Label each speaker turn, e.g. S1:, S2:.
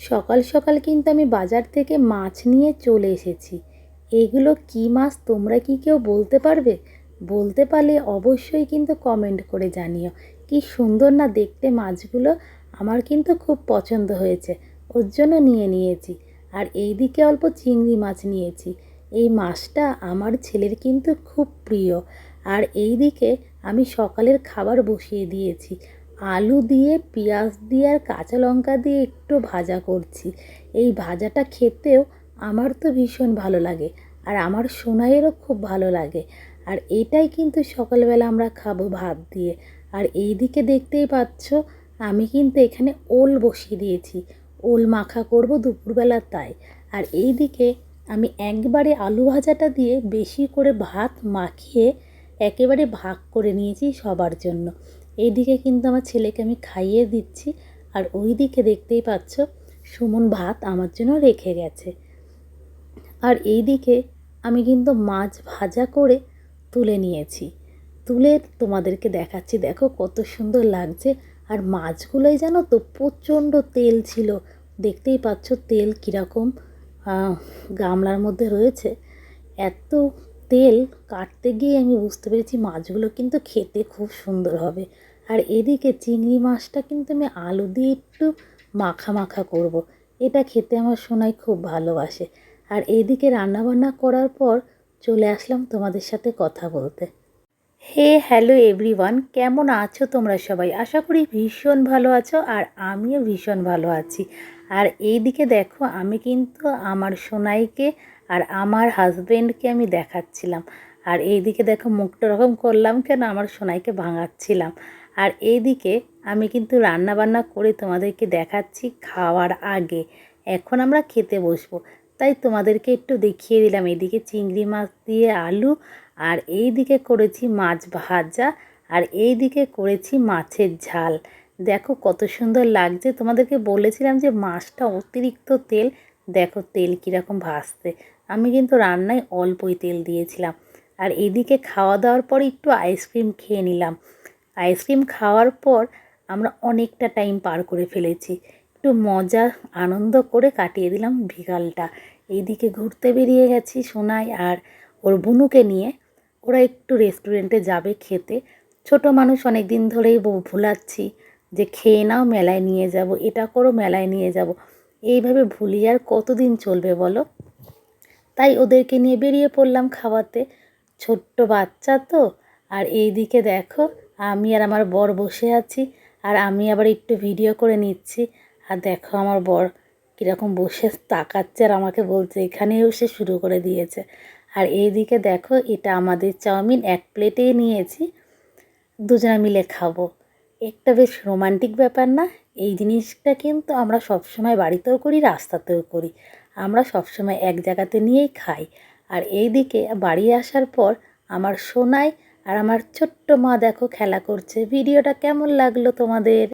S1: সকাল সকাল কিন্তু আমি বাজার থেকে মাছ নিয়ে চলে এসেছি। এগুলো কী মাছ তোমরা কি কেউ বলতে পারবে? বলতে পারলে অবশ্যই কিন্তু কমেন্ট করে জানিও। কি সুন্দর না দেখতে মাছগুলো আমার কিন্তু খুব পছন্দ হয়েছে। ওর জন্য নিয়ে নিয়েছি। আর এই দিকে অল্প চিংড়ি মাছ নিয়েছি। এই মাছটা আমার ছেলের কিন্তু খুব প্রিয়। আর এই দিকে আমি সকালের খাবার বসিয়ে দিয়েছি। আলু দিয়ে, পেঁয়াজ দিয়ে আর কাঁচা লঙ্কা দিয়ে একটু ভাজা করছি। এই ভাজাটা খেতেও আমার তো ভীষণ ভালো লাগে আর আমার সোনাইয়েরও খুব ভালো লাগে। আর এটাই কিন্তু সকালবেলা আমরা খাব ভাত দিয়ে। আর এই দিকে দেখতেই পাচ্ছ, আমি কিন্তু এখানে ওল বসিয়ে দিয়েছি। ওল মাখা করব দুপুরবেলা তাই। আর এই দিকে আমি একবারে আলু ভাজাটা দিয়ে বেশি করে ভাত মাখিয়ে একেবারে ভাগ করে নিয়েছি সবার জন্য। এইদিকে কিন্তু আমার ছেলেকে আমি খাইয়ে দিচ্ছি। আর ওই দিকে দেখতেই পাচ্ছ, সুমন ভাত আমার জন্য রেখে গেছে। আর এই দিকে আমি কিন্তু মাছ ভাজা করে তুলে নিয়েছি। তুলে তোমাদেরকে দেখাচ্ছি, দেখো কত সুন্দর লাগছে। আর মাছগুলোই জানো তো প্রচণ্ড তেল ছিল। দেখতেই পাচ্ছ তেল কীরকম গামলার মধ্যে রয়েছে। এত তেল কাটতে গিয়ে আমি বুঝতে পেরেছি মাছগুলো কিন্তু খেতে খুব সুন্দর হবে। আর এদিকে চিংড়ি মাছটা কিন্তু আমি আলু দিয়ে একটু মাখা মাখা করব। এটা খেতে আমার সোনাই খুব ভালোবাসে। আর এইদিকে রান্নাবান্না করার পর চলে আসলাম তোমাদের সাথে কথা বলতে। হে, হ্যালো এভরিওয়ান, কেমন আছো তোমরা সবাই? আশা করি ভীষণ ভালো আছো আর আমিও ভীষণ ভালো আছি। আর এই দিকে দেখো, আমি কিন্তু আমার সোনাইকে আর আমার হাজব্যান্ডকে আমি দেখাচ্ছিলাম। আর এই দিকে দেখো, মুখটা রকম করলাম কেন, আমার সোনাইকে ভাঙাচ্ছিলাম। আর এইদিকে আমি কিন্তু রান্না বান্না করে তোমাদেরকে দেখাচ্ছি খাওয়ার আগে। এখন আমরা খেতে বসবো। তাই তোমাদেরকে একটু দেখিয়ে দিলাম। এদিকে চিংড়ি মাছ দিয়ে আলু, আর এই দিকে করেছি মাছ ভাজা, আর এই দিকে করেছি মাছের ঝাল। দেখো কত সুন্দর লাগছে। তোমাদেরকে বলেছিলাম যে মাছটা অতিরিক্ত তেল, দেখো তেল কীরকম ভাসতে আমি কিন্তু রান্নায় অল্পই তেল দিয়েছিলাম। আর এদিকে খাওয়া দাওয়ার পর একটু আইসক্রিম খেয়ে নিলাম। আইসক্রিম খাওয়ার পর আমরা অনেকটা টাইম পার করে ফেলেছি। একটু মজা, আনন্দ করে কাটিয়ে দিলাম বিকালটা। এইদিকে ঘুরতে বেরিয়ে গেছি সোনাই আর ওর বুনুকে নিয়ে। ওরা একটু রেস্টুরেন্টে যাবে খেতে। ছোট মানুষ অনেক দিন ধরেই ভুলাচ্ছি যে খেয়ে নাও, মেলায় নিয়ে যাব। এটা করো, মেলায় নিয়ে যাব। এইভাবে ভুলি আর কতদিন চলবে বলো? তাই ওদেরকে নিয়ে বেরিয়ে পড়লাম খাওয়াতে। ছোট্ট বাচ্চা তো। আর এই দিকে দেখো আমি আর আমার বর বসে আছি, আর আমি আবার একটু ভিডিও করে নিচ্ছি। আর দেখো আমার বর কীরকম বসে তাকাচ্ছে আর আমাকে বলছে এখানেও সে শুরু করে দিয়েছে। আর এইদিকে দেখো এটা আমাদের চাউমিন, এক প্লেটেই নিয়েছি। দুজনে মিলে খাব। একটা বেশ রোমান্টিক ব্যাপার না, এই জিনিসটা কিন্তু আমরা সবসময় বাড়িতেও করি, রাস্তাতেও করি। আমরা সবসময় এক জায়গাতে নিয়েই খাই। আর এই দিকে বাড়ি আসার পর আমার সোনাই আর আমার ছোট্ট মা দেখো খেলা করছে। ভিডিওটা কেমন লাগল তোমাদের?